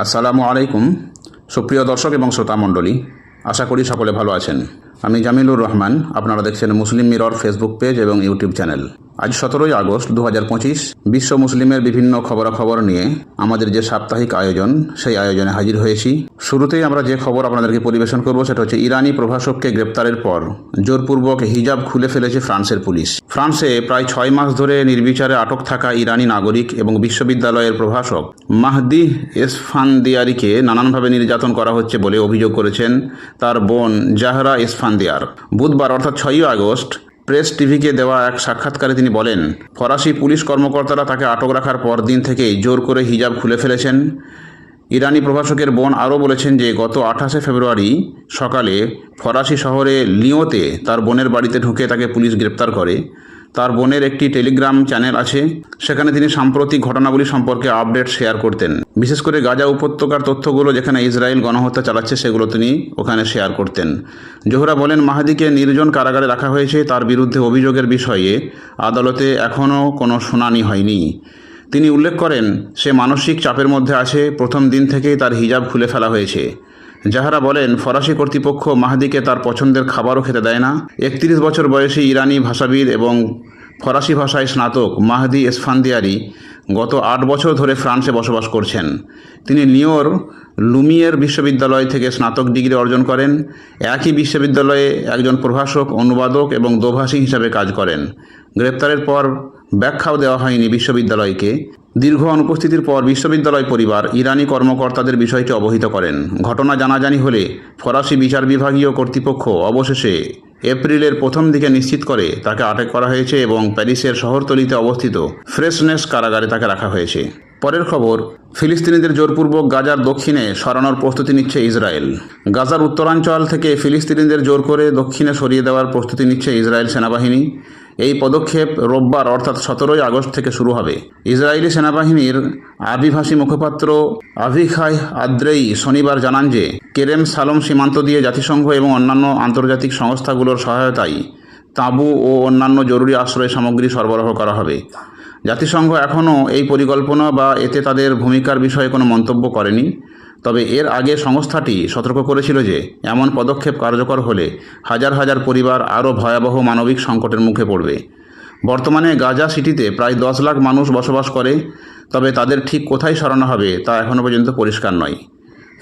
আসসালামু আলাইকুম, সুপ্রিয় দর্শক এবং শ্রোতা মণ্ডলী। আশা করি সকলে ভালো আছেন। আমি জামিলুর রহমান, আপনারা দেখছেন মুসলিম মিরর ফেসবুক পেজ এবং ইউটিউব চ্যানেল। আজ সতেরোই আগস্ট দু বিশ্ব মুসলিমের বিভিন্ন খবরাখবর নিয়ে আমাদের যে সাপ্তাহিক আয়োজন, সেই আয়োজনে হাজির হয়েছি। শুরুতেই আমরা যে খবর আপনাদেরকে পরিবেশন করব, সেটা হচ্ছে ইরানি প্রভাষককে গ্রেপ্তারের পর জোরপূর্বক হিজাব খুলে ফেলেছে ফ্রান্সের পুলিশ। ফ্রান্সে প্রায় ছয় মাস ধরে নির্বিচারে আটক থাকা ইরানি নাগরিক এবং বিশ্ববিদ্যালয়ের প্রভাষক মাহদি এসফানদিয়ারিকে নানানভাবে নির্যাতন করা হচ্ছে বলে অভিযোগ করেছেন তার বোন জাহরা এসফানদিয়ার। বুধবার, অর্থাৎ ছয়ই আগস্ট প্রেস টিভিকে দেওয়া এক সাক্ষাৎকারে তিনি বলেন, ফরাসি পুলিশ কর্মকর্তারা তাকে আটক রাখার পর দিন থেকেই জোর করে হিজাব খুলে ফেলেছেন। ইরানি প্রভাষকের বোন আরও বলেছেন যে, গত আঠাশে ফেব্রুয়ারি সকালে ফরাসি শহরে লিওতে তার বোনের বাড়িতে ঢুকে তাকে পুলিশ গ্রেপ্তার করে। তার বোনের একটি টেলিগ্রাম চ্যানেল আছে। সেখানে তিনি সাম্প্রতিক ঘটনাগুলি সম্পর্কে আপডেট শেয়ার করতেন। বিশেষ করে গাজা উপত্যকার তথ্যগুলো যেখানে ইসরায়েল গণহত্যা চালাচ্ছে, সেগুলো তিনি ওখানে শেয়ার করতেন। জোহরা বলেন, মাহাদিকে নির্জন কারাগারে রাখা হয়েছে। তার বিরুদ্ধে অভিযোগের বিষয়ে আদালতে এখনও কোনো শুনানি হয়নি। তিনি উল্লেখ করেন, সে মানসিক চাপের মধ্যে আছে। প্রথম দিন থেকেই তার হিজাব খুলে ফেলা হয়েছে। যাহারা বলেন, ফরাসি কর্তৃপক্ষ মাহাদিকে তার পছন্দের খাবারও খেতে দেয় না। একত্রিশ বছর বয়সী ইরানি ভাষাবিদ এবং ফরাসি ভাষায় স্নাতক মাহদি এসফান্দিয়ারি গত আট বছর ধরে ফ্রান্সে বসবাস করছেন। তিনি লিওর লুমিয়ের বিশ্ববিদ্যালয় থেকে স্নাতক ডিগ্রি অর্জন করেন। একই বিশ্ববিদ্যালয়ে একজন প্রভাষক, অনুবাদক এবং দোভাষী হিসাবে কাজ করেন। গ্রেপ্তারের পর ব্যাখ্যাও দেওয়া হয়নি বিশ্ববিদ্যালয়কে। দীর্ঘ অনুপস্থিতির পর বিশ্ববিদ্যালয় পরিবার ইরানি কর্মকর্তাদের বিষয়টি অবহিত করেন। ঘটনা জানাজানি হলে ফরাসি বিচার বিভাগীয় কর্তৃপক্ষ অবশেষে এপ্রিলের প্রথম দিকে নিশ্চিত করে তাকে আটক করা হয়েছে এবং প্যারিসের শহরতলিতে অবস্থিত ফ্রেশনেস কারাগারে তাকে রাখা হয়েছে। পরের খবর, ফিলিস্তিনিদের জোরপূর্বক গাজার দক্ষিণে সরানোর প্রস্তুতি নিচ্ছে ইসরায়েল। গাজার উত্তরাঞ্চল থেকে ফিলিস্তিনিদের জোর করে দক্ষিণে সরিয়ে দেওয়ার প্রস্তুতি নিচ্ছে ইসরায়েল সেনাবাহিনী। এই পদক্ষেপ রোববার, অর্থাৎ সতেরোই আগস্ট থেকে শুরু হবে। ইসরায়েলি সেনাবাহিনীর আরবিভাষী মুখপাত্র আভিখাই আদ্রেই শনিবার জানান যে, কেরেম সালম সীমান্ত দিয়ে জাতিসংঘ এবং অন্যান্য আন্তর্জাতিক সংস্থাগুলোর সহায়তায় তাঁবু ও অন্যান্য জরুরি আশ্রয় সামগ্রী সরবরাহ করা হবে। জাতিসংঘ এখনও এই পরিকল্পনা বা এতে তাদের ভূমিকার বিষয়ে কোনো মন্তব্য করেনি। তবে এর আগে সংস্থাটি সতর্ক করেছিল যে, এমন পদক্ষেপ কার্যকর হলে হাজার হাজার পরিবার আরও ভয়াবহ মানবিক সংকটের মুখে পড়বে। বর্তমানে গাজা সিটিতে প্রায় দশ লাখ মানুষ বসবাস করে, তবে তাদের ঠিক কোথায় সরানো হবে তা এখনও পর্যন্ত পরিষ্কার নয়।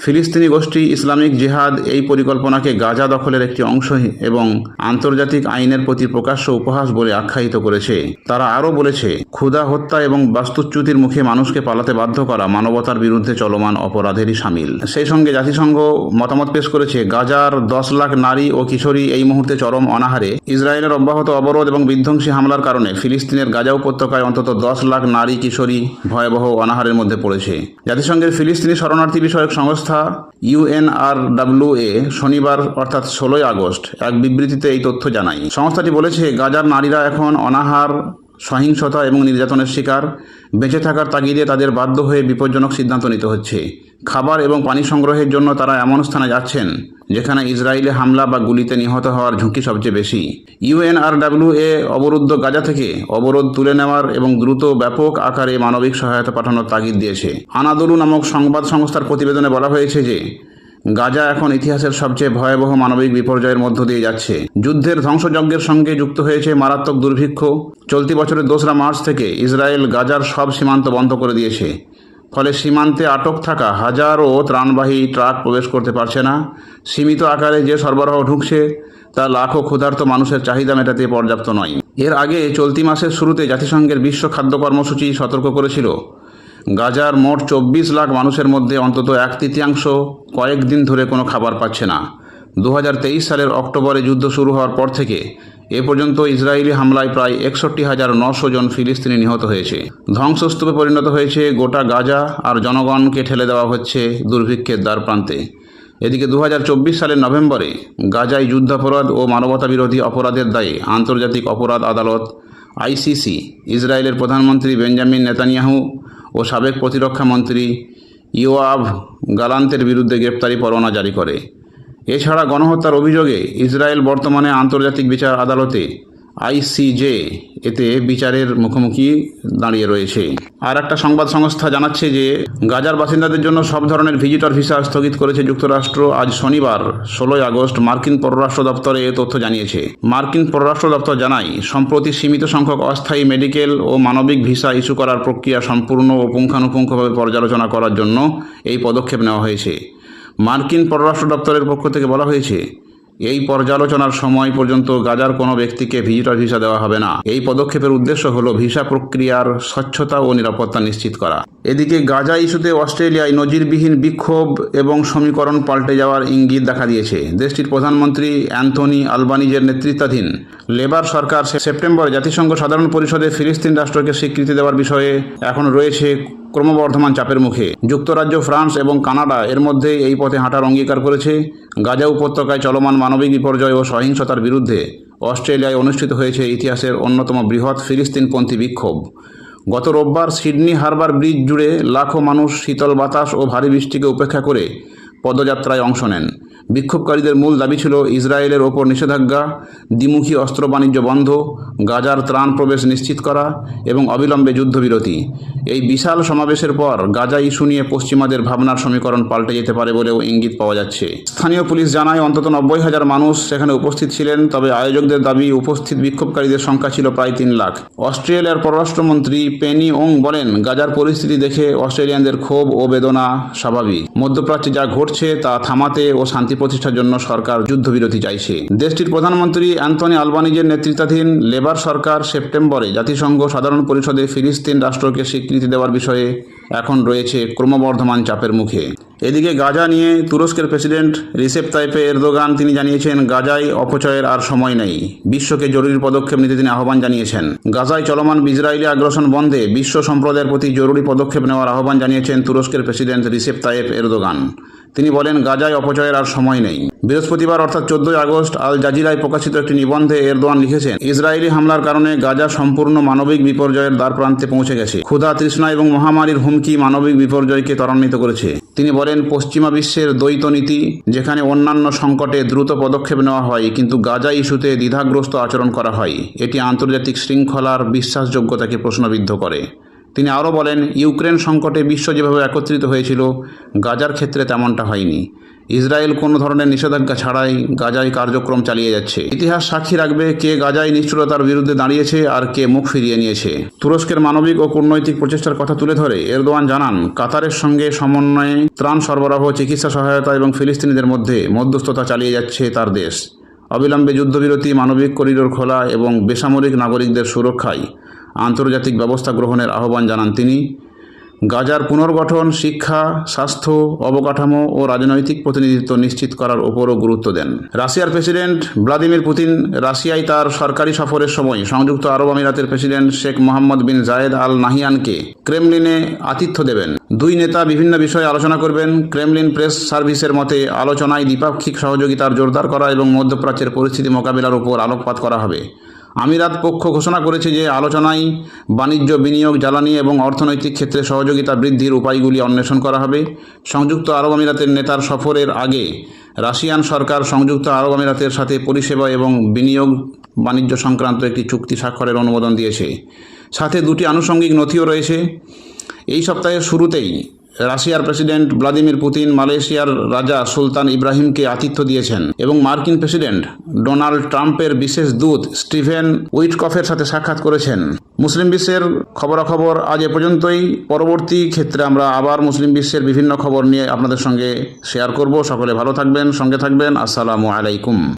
ফিলিস্তিনি গোষ্ঠী ইসলামিক জিহাদ এই পরিকল্পনাকে গাজা দখলের একটি অংশ এবং আন্তর্জাতিক আইনের প্রতি প্রকাশ্য উপহাস বলে আখ্যায়িত করেছে। তারা আরও বলেছে, ক্ষুধা, হত্যা এবং বাস্তুচ্যুতির মুখে মানুষকে পালাতে বাধ্য করা মানবতার বিরুদ্ধে চলমান অপরাধেরই সামিল। সেই সঙ্গে জাতিসংঘ মতামত পেশ করেছে, গাজার দশ লাখ নারী ও কিশোরী এই মুহূর্তে চরম অনাহারে। ইসরায়েলের অব্যাহত অবরোধ এবং বিধ্বংসী হামলার কারণে ফিলিস্তিনের গাজা উপত্যকায় অন্তত দশ লাখ নারী, কিশোরী ভয়াবহ অনাহারের মধ্যে পড়েছে। জাতিসংঘের ফিলিস্তিনি শরণার্থী বিষয়ক সংস্থা ইউএনআরডাব্লিউএ শনিবার অর্থাৎ ষোলোই আগস্ট এক বিবৃতিতে এই তথ্য জানায় সংস্থাটি বলেছে, গাজার নারীরা এখন অনাহার সহিংসতা এবং নির্যাতনের শিকার। বেঁচে থাকার তাগিদে তাদের বাধ্য হয়ে বিপজ্জনক সিদ্ধান্ত নিতে হচ্ছে। খাবার এবং পানি সংগ্রহের জন্য তারা এমন স্থানে যাচ্ছেন, যেখানে ইসরায়েলে হামলা বা গুলিতে নিহত হওয়ার ঝুঁকি সবচেয়ে বেশি। ইউএনআরডাব্লিউএ অবরুদ্ধ গাজা থেকে অবরোধ তুলে নেওয়ার এবং দ্রুত ব্যাপক আকারে মানবিক সহায়তা পাঠানোর তাগিদ দিয়েছে। আনাদুলু নামক সংবাদ সংস্থার প্রতিবেদনে বলা হয়েছে যে গাজা এখন ইতিহাসের সবচেয়ে ভয়াবহ মানবিক বিপর্যয়ের মধ্য দিয়ে যাচ্ছে। যুদ্ধের ধ্বংসযজ্ঞের সঙ্গে যুক্ত হয়েছে মারাত্মক দুর্ভিক্ষ। চলতি বছরের দোসরা মার্চ থেকে ইসরায়েল গাজার সব সীমান্ত বন্ধ করে দিয়েছে। ফলে সীমান্তে আটক থাকা হাজারো ত্রাণবাহী ট্রাক প্রবেশ করতে পারছে না। সীমিত আকারে যে সরবরাহ ঢুকছে, তা লাখো ক্ষুধার্ত মানুষের চাহিদা মেটাতে পর্যাপ্ত নয়। এর আগে চলতি মাসের শুরুতে জাতিসংঘের বিশ্ব খাদ্য কর্মসূচি সতর্ক করেছিল। গাজার মোট চব্বিশ লাখ মানুষের মধ্যে অন্তত এক তৃতীয়াংশ কয়েকদিন ধরে কোনো খাবার পাচ্ছে না। দু হাজার তেইশ সালের অক্টোবরে যুদ্ধ শুরু হওয়ার পর থেকে এ পর্যন্ত ইসরায়েলি হামলায় প্রায় একষট্টি হাজার নশো জন ফিলিস্তিনি নিহত হয়েছে। ধ্বংসস্তূপে পরিণত হয়েছে গোটা গাজা আর জনগণকে ঠেলে দেওয়া হচ্ছে দুর্ভিক্ষের দ্বার প্রান্তে। এদিকে দু হাজার চব্বিশ সালের নভেম্বরে গাজায় যুদ্ধাপরাধ ও মানবতা বিরোধী অপরাধের দায়ে আন্তর্জাতিক অপরাধ আদালত, আইসিসি, ইসরায়েলের প্রধানমন্ত্রী বেঞ্জামিন নেতানিয়াহু ও সাবেক প্রতিরক্ষা মন্ত্রী ইয়োয়াভ গালান্তের বিরুদ্ধে গ্রেপ্তারি পরোয়ানা জারি করে। এছাড়া গণহত্যার অভিযোগে ইসরায়েল বর্তমানে আন্তর্জাতিক বিচার আদালতে আইসিজে এতে বিচারের মুখোমুখি দাঁড়িয়ে রয়েছে। আর একটা সংবাদ সংস্থা জানাচ্ছে যে, গাজার বাসিন্দাদের জন্য সব ধরনের ভিজিটর ভিসা স্থগিত করেছে যুক্তরাষ্ট্র আজ শনিবার, ষোলোই আগস্ট, মার্কিন পররাষ্ট্র দপ্তরে এ তথ্য জানিয়েছে। মার্কিন পররাষ্ট্র দপ্তর জানায়, সম্প্রতি সীমিত সংখ্যক অস্থায়ী মেডিকেল ও মানবিক ভিসা ইস্যু করার প্রক্রিয়া সম্পূর্ণ ও পুঙ্খানুপুঙ্খভাবে পর্যালোচনা করার জন্য এই পদক্ষেপ নেওয়া হয়েছে। মার্কিন পররাষ্ট্র দপ্তরের পক্ষ থেকে বলা হয়েছে এই পর্যালোচনার সময় পর্যন্ত গাজার কোনো ব্যক্তিকে ভিজিটর ভিসা দেওয়া হবে না। এই পদক্ষেপের উদ্দেশ্য হল ভিসা প্রক্রিয়ার স্বচ্ছতা ও নিরাপত্তা নিশ্চিত করা। এদিকে গাজা ইস্যুতে অস্ট্রেলিয়ায় নজিরবিহীন বিক্ষোভ এবং সমীকরণ পাল্টে যাওয়ার ইঙ্গিত দেখা দিয়েছে। দেশটির প্রধানমন্ত্রী অ্যান্থনি আলবানিজের নেতৃত্বাধীন লেবার সরকার সেপ্টেম্বরে জাতিসংঘ সাধারণ পরিষদে ফিলিস্তিন রাষ্ট্রকে স্বীকৃতি দেওয়ার বিষয়ে এখন রয়েছে ক্রমবর্ধমান চাপের মুখে। যুক্তরাজ্য, ফ্রান্স এবং কানাডা এর মধ্যে এই পথে হাঁটার অঙ্গীকার করেছে। গাজা উপত্যকায় চলমান মানবিক বিপর্যয় ও সহিংসতার বিরুদ্ধে অস্ট্রেলিয়ায় অনুষ্ঠিত হয়েছে ইতিহাসের অন্যতম বৃহৎ ফিলিস্তিনপন্থী বিক্ষোভ। গত রোববার সিডনি হারবার ব্রিজ জুড়ে লাখো মানুষ শীতল বাতাস ও ভারী বৃষ্টিকে উপেক্ষা করে পদযাত্রায় অংশ নেন। বিক্ষোভকারীদের মূল দাবি ছিল ইসরায়েলের ওপর নিষেধাজ্ঞা, দ্বিমুখী অস্ত্র বাণিজ্য বন্ধ, গাজার ত্রাণ প্রবেশ নিশ্চিত করা এবং অবিলম্বে যুদ্ধবিরতি। এই বিশাল সমাবেশের পর গাজা ইস্যু নিয়ে পশ্চিমাদের ভাবনার সমীকরণ পাল্টে যেতে পারে বলেও ইঙ্গিত পাওয়া যাচ্ছে। স্থানীয় পুলিশ জানায়, অন্তত নব্বই হাজার মানুষ সেখানে উপস্থিত ছিলেন, তবে আয়োজকদের দাবি উপস্থিত বিক্ষোভকারীদের সংখ্যা ছিল প্রায় তিন লাখ। অস্ট্রেলিয়ার পররাষ্ট্রমন্ত্রী পেনি ওং বলেন, গাজার পরিস্থিতি দেখে অস্ট্রেলিয়ানদের ক্ষোভ ও বেদনা স্বাভাবিক। মধ্যপ্রাচ্যে যা ঘটছে তা থামাতে ও শান্তি প্রতিষ্ঠার জন্য সরকার যুদ্ধবিরতি চাইছে। দেশটির প্রধানমন্ত্রী অ্যান্থনি আলবানিজের নেতৃত্বাধীন লেবার সরকার সেপ্টেম্বরে জাতিসংঘ সাধারণ পরিষদে ফিলিস্তিন রাষ্ট্রকে স্বীকৃতি দেওয়ার বিষয়ে এখন রয়েছে ক্রমবর্ধমান চাপের মুখে। এদিকে গাজা নিয়ে তুরস্কের প্রেসিডেন্ট রিসেপ তাইপে এরদোগান তিনি জানিয়েছেন, গাজায় অপচয়ের আর সময় নেই। বিশ্বকে জরুরি পদক্ষেপ নিতে তিনি আহ্বান জানিয়েছেন। গাজায় চলমান ইসরায়েলি আগ্রাসন বন্ধে বিশ্ব সম্প্রদায়ের প্রতি জরুরি পদক্ষেপ নেওয়ার আহ্বান জানিয়েছেন তুরস্কের প্রেসিডেন্ট রিসেপ তাইপ এরদোগান। তিনি বলেন, গাজায় অপচয়ের আর সময় নেই। বৃহস্পতিবার অর্থাৎ চোদ্দই আগস্ট আল জাজিরায় প্রকাশিত একটি নিবন্ধে এরদোয়ান লিখেছেন, ইসরায়েলি হামলার কারণে গাজা সম্পূর্ণ মানবিক বিপর্যয়ের দ্বার প্রান্তে পৌঁছে গেছে। ক্ষুধা, তৃষ্ণা এবং মহামারীর হুমকি মানবিক বিপর্যয়কে ত্বরান্বিত করেছে। তিনি বলেন, পশ্চিমা বিশ্বের দ্বৈত নীতি, যেখানে অন্যান্য সংকটে দ্রুত পদক্ষেপ নেওয়া হয়, কিন্তু গাজা ইস্যুতে দ্বিধাগ্রস্ত আচরণ করা হয়। এটি আন্তর্জাতিক শৃঙ্খলার বিশ্বাসযোগ্যতাকে প্রশ্নবিদ্ধ করে। তিনি আরও বলেন, ইউক্রেন সংকটে বিশ্ব যেভাবে একত্রিত হয়েছিল, গাজার ক্ষেত্রে তেমনটা হয়নি। ইসরায়েল কোনো ধরনের নিষেধাজ্ঞা ছাড়াই গাজায় কার্যক্রম চালিয়ে যাচ্ছে। ইতিহাস সাক্ষী রাখবে কে গাজায় নিষ্ঠুরতার বিরুদ্ধে দাঁড়িয়েছে আর কে মুখ ফিরিয়ে নিয়েছে। তুরস্কের মানবিক ও কূটনৈতিক প্রচেষ্টার কথা তুলে ধরে এরদোয়ান জানান, কাতারের সঙ্গে সমন্বয়ে ত্রাণ সরবরাহ, চিকিৎসা সহায়তা এবং ফিলিস্তিনিদের মধ্যে মধ্যস্থতা চালিয়ে যাচ্ছে তার দেশ। অবিলম্বে যুদ্ধবিরতি, মানবিক করিডোর খোলা এবং বেসামরিক নাগরিকদের সুরক্ষায় আন্তর্জাতিক ব্যবস্থা গ্রহণের আহ্বান জানান তিনি। গাজার পুনর্গঠন, শিক্ষা, স্বাস্থ্য, অবকাঠামো ও রাজনৈতিক প্রতিনিধিত্ব নিশ্চিত করার উপরও গুরুত্ব দেন। রাশিয়ার প্রেসিডেন্ট ভ্লাদিমির পুতিন রাশিয়ায় তার সরকারি সফরের সময় সংযুক্ত আরব আমিরাতের President Sheikh Mohammed bin Zayed Al নাহিয়ানকে ক্রেমলিনে আতিথ্য দেবেন। দুই নেতা বিভিন্ন বিষয়ে আলোচনা করবেন। ক্রেমলিন প্রেস সার্ভিসের মতে, আলোচনায় দ্বিপাক্ষিক সহযোগিতার জোরদার করা এবং মধ্যপ্রাচ্যের পরিস্থিতি মোকাবিলার উপর আলোকপাত করা হবে। আমিরাত পক্ষ ঘোষণা করেছে যে আলোচনায় বাণিজ্য, বিনিয়োগ, জ্বালানি এবং অর্থনৈতিক ক্ষেত্রে সহযোগিতা বৃদ্ধির উপায়গুলি অন্বেষণ করা হবে। সংযুক্ত আরব আমিরাতের নেতার সফরের আগে রাশিয়ান সরকার সংযুক্ত আরব আমিরাতের সাথে পরিষেবা এবং বিনিয়োগ বাণিজ্য সংক্রান্ত একটি চুক্তি স্বাক্ষরের অনুমোদন দিয়েছে। সাথে দুটি আনুষঙ্গিক নথিও রয়েছে। এই সপ্তাহের শুরুতেই রাশিয়ার প্রেসিডেন্ট ভ্লাদিমির পুতিন মালয়েশিয়ার রাজা সুলতান ইব্রাহিমকে আতিথ্য দিয়েছেন এবং মার্কিন প্রেসিডেন্ট ডোনাল্ড ট্রাম্পের বিশেষ দূত স্টিভেন উইটকফের সাথে সাক্ষাৎ করেছেন। মুসলিম বিশ্বের খবরাখবর আজ এ পর্যন্তই। পরবর্তী ক্ষেত্রে আমরা আবার মুসলিম বিশ্বের বিভিন্ন খবর নিয়ে আপনাদের সঙ্গে শেয়ার করব। সকলে ভালো থাকবেন, সঙ্গে থাকবেন। আসসালামু আলাইকুম।